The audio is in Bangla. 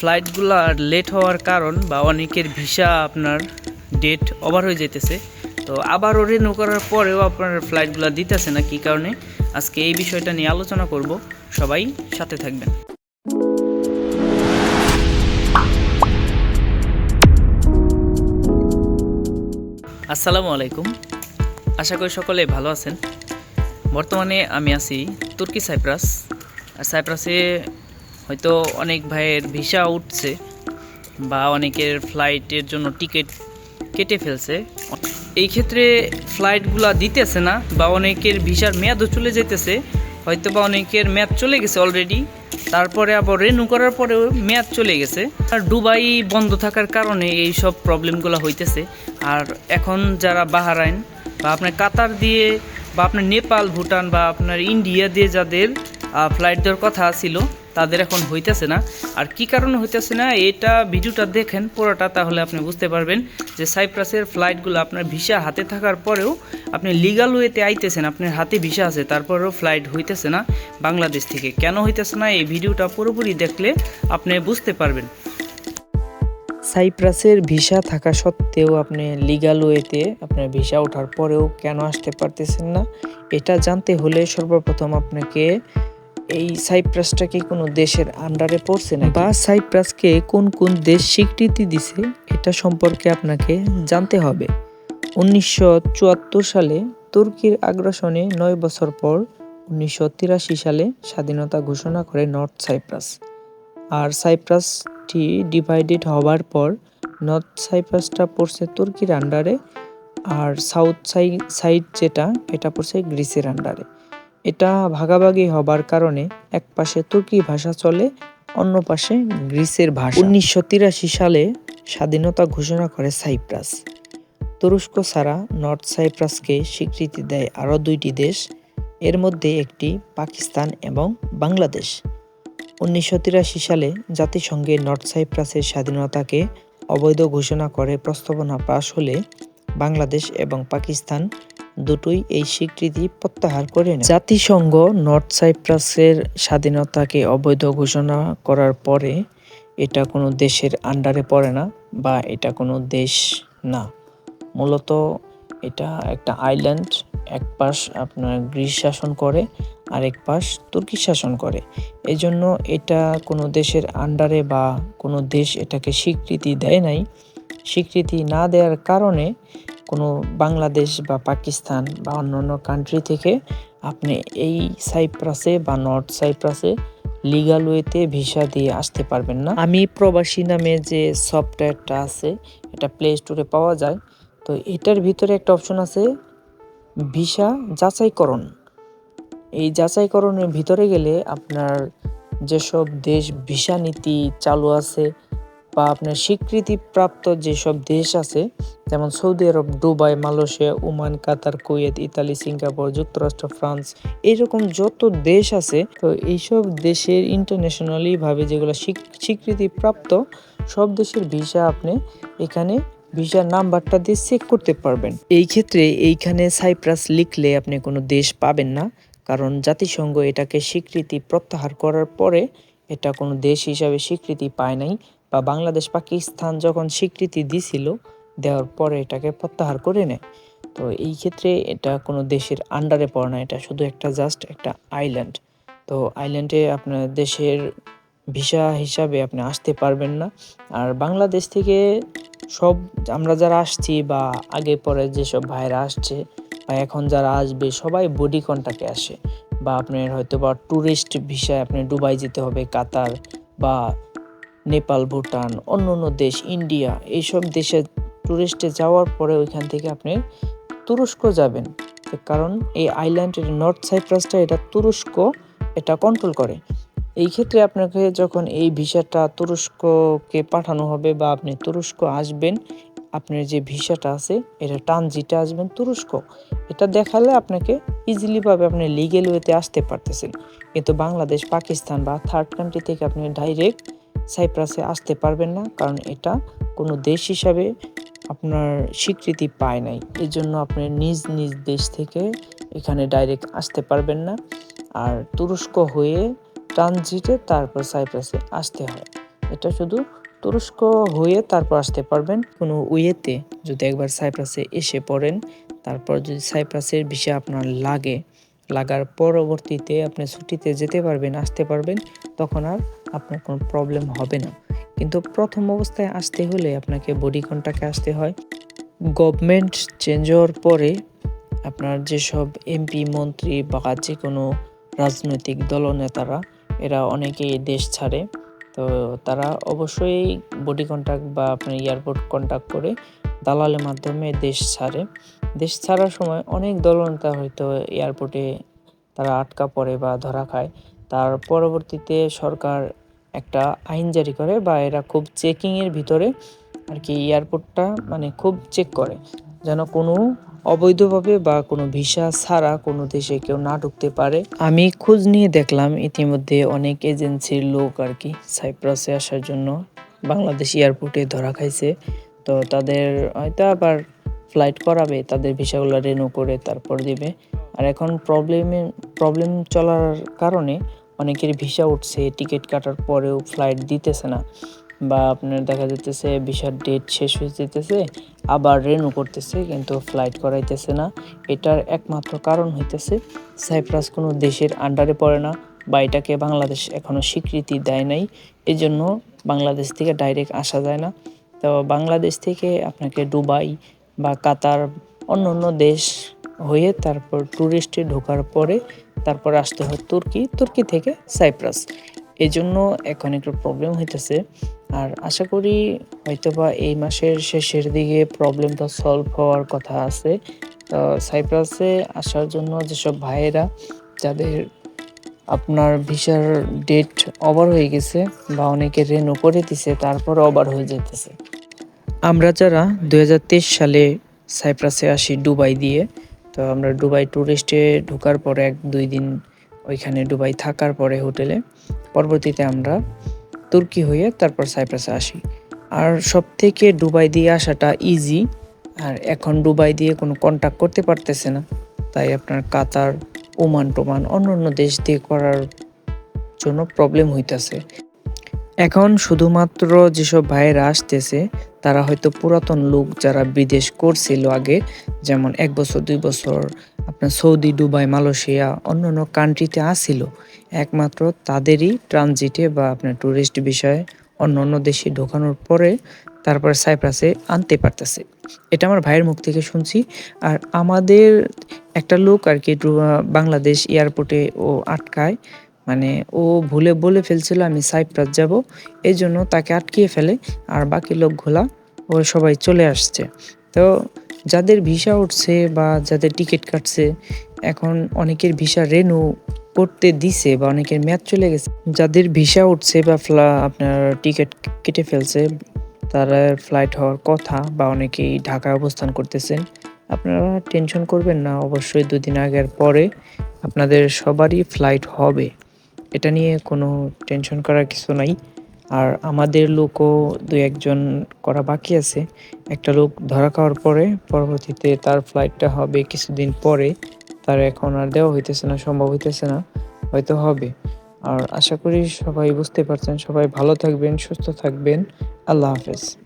ফ্লাইটগুলো লেট হওয়ার কারণ বা অনেকের ভিসা আপনার ডেট ওভার হয়ে যেতেছে তো আবারও রিনিউ করার পরেও আপনার ফ্লাইটগুলো দিতেছে না, কী কারণে? আজকে এই বিষয়টা নিয়ে আলোচনা করব। সবাই সাথে থাকবেন। আসসালামু আলাইকুম। আশা করি সকলে ভালো আছেন। বর্তমানে আমি আছি তুর্কি সাইপ্রাস। আর সাইপ্রাসে হয়তো অনেক ভাইয়ের ভিসা উঠছে বা অনেকের ফ্লাইটের জন্য টিকিট কেটে ফেলছে। এই ক্ষেত্রে ফ্লাইটগুলা দিতেছে না বা অনেকের ভিসার মেয়াদও চলে যেতেছে হয়তো বা অনেকের মেয়াদ চলে গেছে অলরেডি তারপরে আবার রেনু করার পরেও মেয়াদ চলে গেছে। আর দুবাই বন্ধ থাকার কারণে এই সব প্রবলেমগুলো হইতেছে। আর এখন যারা বাহারাইন বা আপনার কাতার দিয়ে বা আপনার নেপাল, ভুটান বা আপনার ইন্ডিয়া দিয়ে যাদের ফ্লাইট দেওয়ার কথা ছিল তাদের এখন হইতেছে না। আর কি কারণে হইতেছে না, এটা ভিডিওটা দেখেন, পুরোটা তাহলে আপনি বুঝতে পারবেন যে সাইপ্রাসের ফ্লাইটগুলো আপনার ভিসা হাতে থাকার পরেও আপনি লিগাল ওয়েতে আইতেছেন, আপনার হাতে ভিসা আছে, তারপরেও ফ্লাইট হইতেছে না বাংলাদেশ থেকে। কেন হইতেছে না, এই ভিডিওটা পুরোপুরি দেখলে আপনি বুঝতে পারবেন। সাইপ্রাসের ভিসা থাকা সত্ত্বেও আপনি লিগাল ওয়েতে আপনার ভিসা ওঠার পরেও কেন আসতে পারতেছেন না, এটা জানতে হলে সর্বপ্রথম আপনাকে এই সাইপ্রাসটা কি কোনো দেশের আন্ডারে পড়ছে না বা সাইপ্রাসকে কোন কোন দেশ স্বীকৃতি দিছে, এটা সম্পর্কে আপনাকে জানতে হবে। উনিশশো চুয়াত্তর সালে তুর্কির আগ্রাসনে নয় বছর পর উনিশশো তিরাশি সালে স্বাধীনতা ঘোষণা করে নর্থ সাইপ্রাস। আর সাইপ্রাসটি ডিভাইডেড হওয়ার পর নর্থ সাইপ্রাসটা পড়ছে তুর্কির আন্ডারে আর সাউথ সাইড যেটা, এটা পড়ছে গ্রিসের আন্ডারে এটা ভাগাভাগি হবার কারণে এক পাশে তুর্কি ভাষা চলে, অন্য পাশে গ্রিসের ভাষা। উনিশশো তিরাশি সালে স্বাধীনতা ঘোষণা করে সাইপ্রাস। তুরস্ক ছাড়া নর্থ সাইপ্রাসকে স্বীকৃতি দেয় আরও দুইটি দেশ, এর মধ্যে একটি পাকিস্তান এবং বাংলাদেশ। উনিশশো তিরাশি সালে জাতিসংঘে নর্থ সাইপ্রাসের স্বাধীনতাকে অবৈধ ঘোষণা করে প্রস্তাবনা পাশ হলে বাংলাদেশ এবং পাকিস্তান দুটোই এই স্বীকৃতি প্রত্যাহার করে নেয়। জাতিসংঘ নর্থ সাইপ্রাসের স্বাধীনতাকে অবৈধ ঘোষণা করার পরে এটা কোনো দেশের আন্ডারে পড়ে না বা এটা কোনো দেশ না। মূলত এটা একটা আইল্যান্ড, এক পাশ আপনার গ্রিস শাসন করে আর এক পাশ তুর্কি শাসন করে। এই জন্য এটা কোনো দেশের আন্ডারে বা কোনো দেশ এটাকে স্বীকৃতি দেয় নাই। স্বীকৃতি না দেওয়ার কারণে কোনো বাংলাদেশ বা পাকিস্তান বা অন্যান্য কান্ট্রি থেকে আপনি এই সাইপ্রাসে বা নর্থ সাইপ্রাসে লিগাল ওয়েতে ভিসা দিয়ে আসতে পারবেন না। আমি প্রবাসী নামে যে সফটওয়্যারটা আছে, এটা প্লে স্টোরে পাওয়া যায়। তো এটার ভিতরে একটা অপশন আছে ভিসা যাচাইকরণ। এই যাচাইকরণের ভিতরে গেলে আপনার যেসব দেশ ভিসা নীতি চালু আছে বা আপনার স্বীকৃতিপ্রাপ্ত যেসব দেশ আছে, যেমন Saudi Arab, Dubai, Malaysia, Oman, Qatar, Kuwait, Italy, Singapore, যুক্তরাষ্ট্র, ফ্রান্স এইরকম যত দেশ আছে, তো এইসব দেশের ইন্টারন্যাশনালি ভাবে যেগুলো স্বীকৃতিপ্রাপ্ত, সব দেশের ভিসা আপনি এখানে ভিসার নাম্বারটা দিয়ে চেক করতে পারবেন। এই ক্ষেত্রে এইখানে সাইপ্রাস লিখলে আপনি কোনো দেশ পাবেন না, কারণ জাতিসংঘ এটাকে স্বীকৃতি প্রত্যাহার করার পরে এটা কোনো দেশ হিসাবে স্বীকৃতি পায় নাই। বা বাংলাদেশ পাকিস্তান যখন স্বীকৃতি দিছিল, দেওয়ার পরে এটাকে প্রত্যাহার করে নেয়। তো এই ক্ষেত্রে এটা কোনো দেশের আন্ডারে পড়ে না, এটা শুধু একটা জাস্ট একটা আইল্যান্ড তো আইল্যান্ডে আপনার দেশের ভিসা হিসাবে আপনি আসতে পারবেন না। আর বাংলাদেশ থেকে সব, আমরা যারা আসছি বা আগে পরে যেসব ভাইরা আসছে বা এখন যারা আসবে, সবাই বডি কন্ট্যাক্টে আসে। বা আপনার হয়তো বা ট্যুরিস্ট ভিসায় আপনি দুবাই যেতে হবে কাতার বা নেপাল, ভুটান, অন্য অন্য দেশ, ইন্ডিয়া, এইসব দেশে ট্যুরিস্টে যাওয়ার পরে ওইখান থেকে আপনি তুরস্ক যাবেন। কারণ এই আইল্যান্ডের নর্থ সাইপ্রাসটা এটা তুরস্ক, এটা কন্ট্রোল করে। এই ক্ষেত্রে আপনাকে যখন এই ভিসাটা তুরস্ককে পাঠানো হবে বা আপনি তুরস্ক আসবেন, আপনার যে ভিসাটা আছে, এটা ট্রানজিটে আসবেন তুরস্ক। এটা দেখালে আপনাকে ইজিলিভাবে আপনি লিগেল ওয়েতে আসতে পারতেছেন। কিন্তু বাংলাদেশ, পাকিস্তান বা থার্ড কান্ট্রি থেকে আপনি ডাইরেক্ট সাইপ্রাসে আসতে পারবেন না, কারণ এটা কোনো দেশ হিসাবে আপনার স্বীকৃতি পায় নাই। এই জন্য আপনি নিজ নিজ দেশ থেকে এখানে ডাইরেক্ট আসতে পারবেন না। আর তুরস্ক হয়ে ট্রানজিটে তারপর সাইপ্রাসে আসতে হয়। এটা শুধু তুরস্ক হয়ে তারপর আসতে পারবেন। কোনো ওয়েতে যদি একবার সাইপ্রাসে এসে পড়েন, তারপর যদি সাইপ্রাসের ভিসা আপনার লাগে, লাগার পরবর্তীতে আপনি ছুটিতে যেতে পারবেন, আসতে পারবেন, তখন আর আপনার কোনো প্রবলেম হবে না। কিন্তু প্রথম অবস্থায় আসতে হলে আপনাকে বডি কন্ট্যাক্টে আসতে হয়। গভর্নমেন্ট চেঞ্জ হওয়ার পরে আপনার যেসব এমপি মন্ত্রী বা যে কোনো রাজনৈতিক দলনেতারা এরা অনেকেই দেশ ছাড়ে। তো তারা অবশ্যই বডি কন্ট্যাক্ট বা আপনার এয়ারপোর্ট কন্ট্যাক্ট করে দালালের মাধ্যমে দেশ ছাড়ে। দেশ ছাড়ার সময় অনেক দলনেতা হয়তো এয়ারপোর্টে তারা আটকা পড়ে বা ধরা খায়। তার পরবর্তীতে সরকার একটা আইন জারি করে বা এরা খুব চেকিংয়ের ভিতরে আর কি এয়ারপোর্টটা মানে খুব চেক করে। যেন কোনো অবৈধভাবে বা কোনো ভিসা ছাড়া কোনো দেশে কেউ না ঢুকতে পারে। আমি খোঁজ নিয়ে দেখলাম ইতিমধ্যে অনেক এজেন্সির লোক আর কি সাইপ্রাসে আসার জন্য বাংলাদেশ এয়ারপোর্টে ধরা খাইছে। তো তাদের হয়তো আবার ফ্লাইট করাবে, তাদের ভিসাগুলো রেনু করে তারপর দিবে। আর এখন প্রবলেমে প্রবলেম চলার কারণে অনেকের ভিসা উঠছে, টিকিট কাটার পরেও ফ্লাইট দিতেছে না বা আপনার দেখা যাইতেছে ভিসার ডেট শেষ হয়ে যেতেছে আবার রেনু করতেছে কিন্তু ফ্লাইট করাইতেছে না। এটার একমাত্র কারণ হইতেছে সাইপ্রাস কোনো দেশের আন্ডারে পড়ে না বা এটাকে বাংলাদেশ এখনও স্বীকৃতি দেয় নাই এই জন্য বাংলাদেশ থেকে ডাইরেক্ট আসা যায় না। তো বাংলাদেশ থেকে আপনাকে দুবাই বা কাতার অন্য অন্য দেশ হয়ে তারপর ট্যুরিস্টে ঢোকার পরে তারপর আসতে হয় তুর্কি তুর্কি থেকে সাইপ্রাস। এই জন্য এখন একটু প্রবলেম হইতেছে। আর আশা করি হয়তোবা এই মাসের শেষের দিকে প্রবলেমটা সলভ হওয়ার কথা আছে। তো সাইপ্রাসে আসার জন্য যেসব ভাইয়েরা, যাদের আপনার ভিসার ডেট ওভার হয়ে গেছে বা অনেকে রেনু করে দিছে, তারপর ওভার হয়ে যেতেছে আমরা যারা দু হাজার তেইশ সালে সাইপ্রাসে আসি দুবাই দিয়ে তো আমরা দুবাই ট্যুরিস্টে ঢোকার পরে এক, দুই দিন ওইখানে দুবাই থাকার পরে হোটেলে। পরবর্তীতে আমরা তুর্কি হয়ে তারপর সাইপ্রাসে আসি। আর সব থেকে দুবাই দিয়ে আসাটা ইজি আর এখন দুবাই দিয়ে কোনো কন্ট্যাক্ট করতে পারতেছে না। তাই আপনার কাতার ওমান টোমান অন্য অন্য দেশ দিয়ে করার জন্য প্রবলেম হইতেছে। এখন শুধুমাত্র যেসব ভাইয়েরা আসতেছে, তারা হয়তো পুরাতন লোক যারা বিদেশ করছিল আগে, যেমন এক বছর, দুই বছর আপনার সৌদি, দুবাই, মালয়েশিয়া, অন্য অন্য কান্ট্রিতে আসছিল একমাত্র তাদেরই ট্রানজিটে বা আপনার ট্যুরিস্ট বিষয়ে অন্য অন্য দেশে ঢোকানোর পরে তারপরে সাইপ্রাসে আনতে পারতেছে। এটা আমার ভাইয়ের মুখ থেকে শুনছি। আর আমাদের একটা লোক আর কি বাংলাদেশ এয়ারপোর্টে ও আটকায়। মানে ও ভুলে বলে ফেলছিল আমি সাইপ্রাস যাব এই জন্য তাকে আটকিয়ে ফেলে আর বাকি লোকগুলা ও সবাই চলে আসছে। তো যাদের ভিসা উঠছে বা যাদের টিকিট কাটছে, এখন অনেকের ভিসা রেনু করতে দিছে বা অনেকের ম্যাচ চলে গেছে। যাদের ভিসা উঠছে বা ফ্লা, আপনার টিকিট কেটে ফেলছে, তারা ফ্লাইট হওয়ার কথা বা অনেকেই ঢাকায় অবস্থান করতেছেন আপনারা টেনশন করবেন না, অবশ্যই দুদিন আগের পরে আপনাদের সবারই ফ্লাইট হবে। এটা নিয়ে কোনো টেনশন করার কিছু নাই। আর আমাদের লোকও দু একজন করা বাকি আছে। একটা লোক ধরা খাওয়ার পরে পরবর্তীতে তার ফ্লাইটটা হবে কিছুদিন পরে। তার এখন আর দেওয়া হইতেছে না, সম্ভব হইতেছে না, হয়তো হবে। আর আশা করি সবাই বুঝতে পারছেন। সবাই ভালো থাকবেন, সুস্থ থাকবেন। আল্লাহ হাফেজ।